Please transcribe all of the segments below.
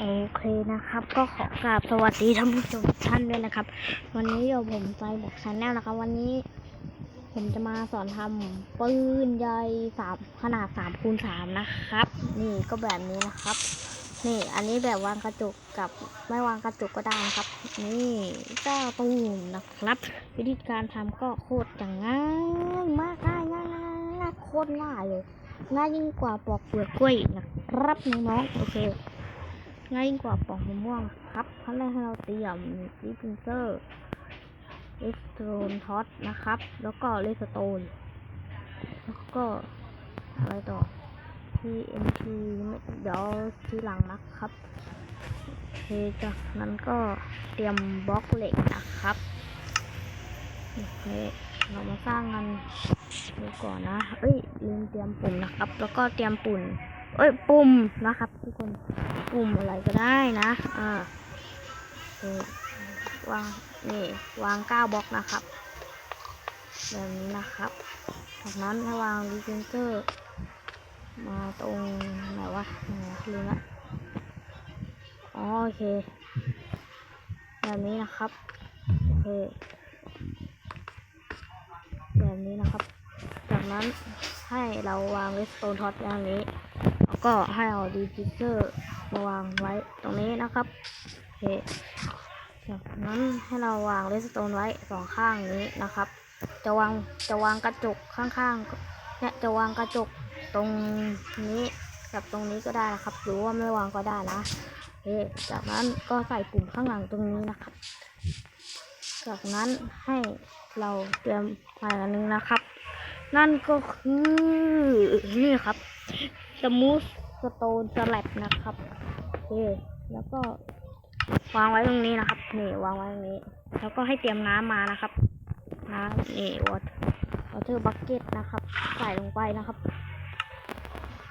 โอเคนะครับ ก็ขอกราบสวัสดีท่านผู้ชมทุกท่านด้วยนะครับ วันนี้เดี๋ยวผมใจบอกชาแนลนะครับวันนี้ ผมจะมาสอนทำปืนใหญ่สามขนาดสามคูณสามนะครับ นี่ก็แบบนี้นะครับ นี่อันนี้แบบวางกระจกกับไม่วางกระจกก็ได้นะครับ นี่เจ้าตูมนะครับ วิธีการทำก็โคตรจะง่ายมากง่ายง่ายง่ายโคตรง่ายเลยง่ายยิ่งกว่าปอกเปลือกกล้วยนะครับน้องๆโอเค ง่ายกว่าปอกมะม่วงครับขั้นแรกให้เราเตรียมดิพินเซอร์เลสโตนท็อตนะครับ แล้วก็เลสโตน แล้วก็อะไรต่อ TNT ไม่เดี๋ยวทีหลังนะครับโอเคจากนั้นก็เตรียมบล็อกเหล็กนะครับโอเคเรามาสร้างกันดูก่อนนะ เอ้ยลืมเตรียมปุ่มนะครับ แล้วก็เตรียมปุ่นเอ้ยปุ่มนะครับทุกคน ปุ่มอะไรก็ได้นะ อ่านี่วาง นี่ วางเก้าบล็อกนะครับ แบบนี้นะครับ จากนั้นให้วางดีเซนเซอร์ มาตรงไหนวะไหนวะลืมละอ๋อโอเค แบบนี้นะครับ โอเค แบบนี้นะครับ จากนั้นให้เราวางเลสโตนท็อตอย่างนี้ แล้วก็ให้เอาดีจิเซอร์ มาวางไว้ตรงนี้นะครับโอเคจากนั้นให้เราวางเลสโตนไว้สองข้างนี้นะครับ จะวางจะวางกระจกข้างๆเนี่ยจะวางกระจกตรงนี้กับตรงนี้ก็ได้นะครับ หรือว่าไม่วางก็ได้นะโอเคจากนั้นก็ใส่ปุ่มข้างหลังตรงนี้นะครับ จากนั้นให้เราเตรียมมาอันนึงนะครับ นั่นก็คือนี่ครับสมูท โตนสลัดนะครับโอเคแล้วก็วางไว้ตรงนี้นะครับ นี่วางไว้ตรงนี้ แล้วก็ให้เตรียมน้ำมานะครับ น้ำนี่วอเตวอเตอร์บักเก็ตนะครับ ใส่ลงไปนะครับ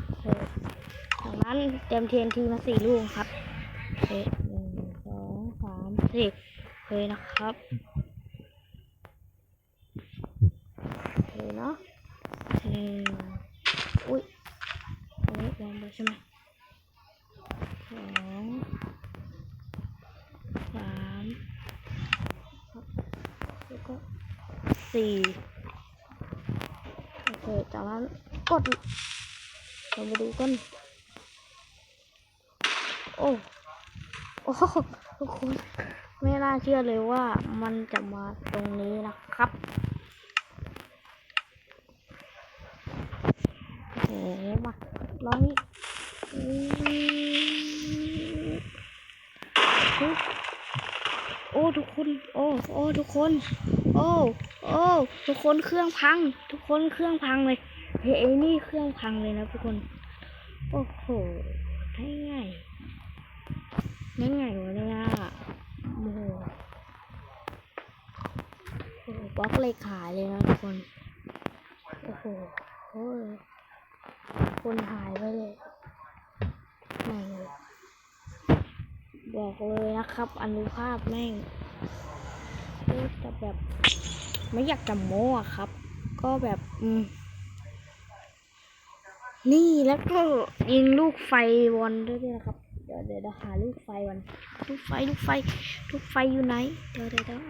โอเคจากนั้นเตรียม TNT มาสี่ลูกครับโอเคหนึ่งสองสามสี่โอเคนะครับโอเคเนาะหนึ่งอุ้ย อันนี้แรงไปใช่ไหมสองสามแล้วก็สี่โอเคจากนั้นกดเรามาดูกัน โอ้โอ้ทุกคนไม่น่าเชื่อเลยว่ามันจะมาตรงนี้นะครับ โอ้โห มา ลองนี่อืมเฮ้ยโอ้ทุกคน โอ้โอ้ทุกคน โอ้โอ้ทุกคนเครื่องพัง ทุกคนเครื่องพังเลยเฮ้ยนี่เครื่องพังเลยนะทุกคน โอ้โหได้ไงได้ไงวะเนี่ยโอ้โหโอ้โหบล็อกเลยขายเลยนะทุกคน โอ้โหโอ้ คนหายไปเลยแม่งบอกเลยนะครับ อนุภาพแม่งพูดแต่แบบไม่อยากจะโม้อะครับ ก็แบบอืมนี่แล้วก็ยิงลูกไฟวอนด้วยนะครับเดี๋ยวเดี๋ยวหาลูกไฟวันลูกไฟลูกไฟลูกไฟอยู่ไหนเดี๋ยวเดี๋ยว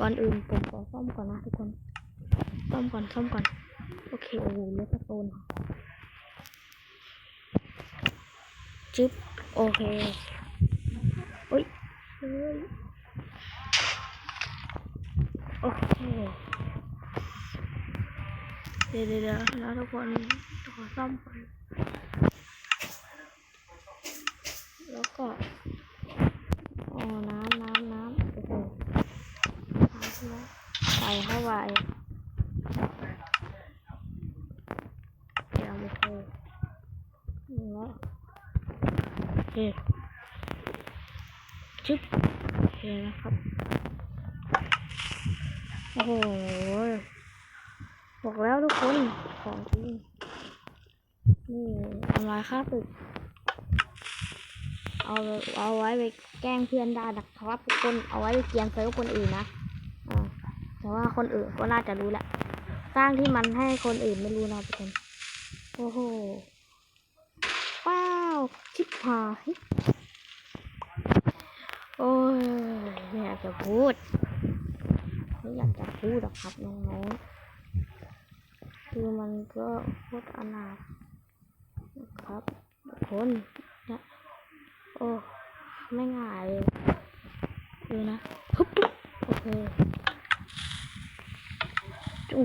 ก่อนอื่นผมขอซ่อมก่อนนะทุกคนซ่อมก่อนซ่อมก่อน โอเคโอ้โหเลสโตน จึ๊บโอเคโอ้ยเฮ้ยโอเคเดี๋ยวเดี๋ยวเดี๋ยวนะทุกคนขอซ่อมก่อนแล้วก็อ๋อน้ำน้ำน้ำโอ้โหน้ำใส่เข้าไปเดี๋ยวโอเคนี่แล้ว โอ เคชึบโอเคนะครับ โอ้โห บอกแล้วทุกคน ของจริง นี่ทำลายค่าตึก เอาเอาไว้ไปแกล้งเพื่อนได้นะครับทุกคน เอาไว้ไปเกียนเซิร์ฟคนอื่นนะอ่าแต่ว่าคนอื่นก็น่าจะรู้แหละ สร้างที่มันให้คนอื่นไม่รู้นะทุกคน โอ้โห ว้าวชิบหายจะพูดไม่อยากจะพูดหรอกครับน้องๆคือมันก็โคตรอนาถนะครับคนเนี่ยโอ้ไม่ง่ายเลยดูนะฮึ๊บโอเคอื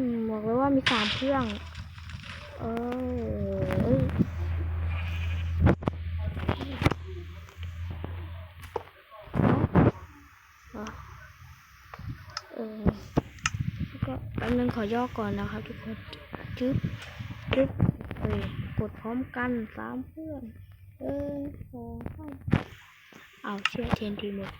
มบอกเลยว่ามีสามเครื่อง เออ ออก็แป๊บนึงขอย่อก่อนนะครับทุกคนจึ๊บจึ๊บเอ้ยกดพร้อมกันสามเพื่อนเออของเอาเชื่อเทนทีหมด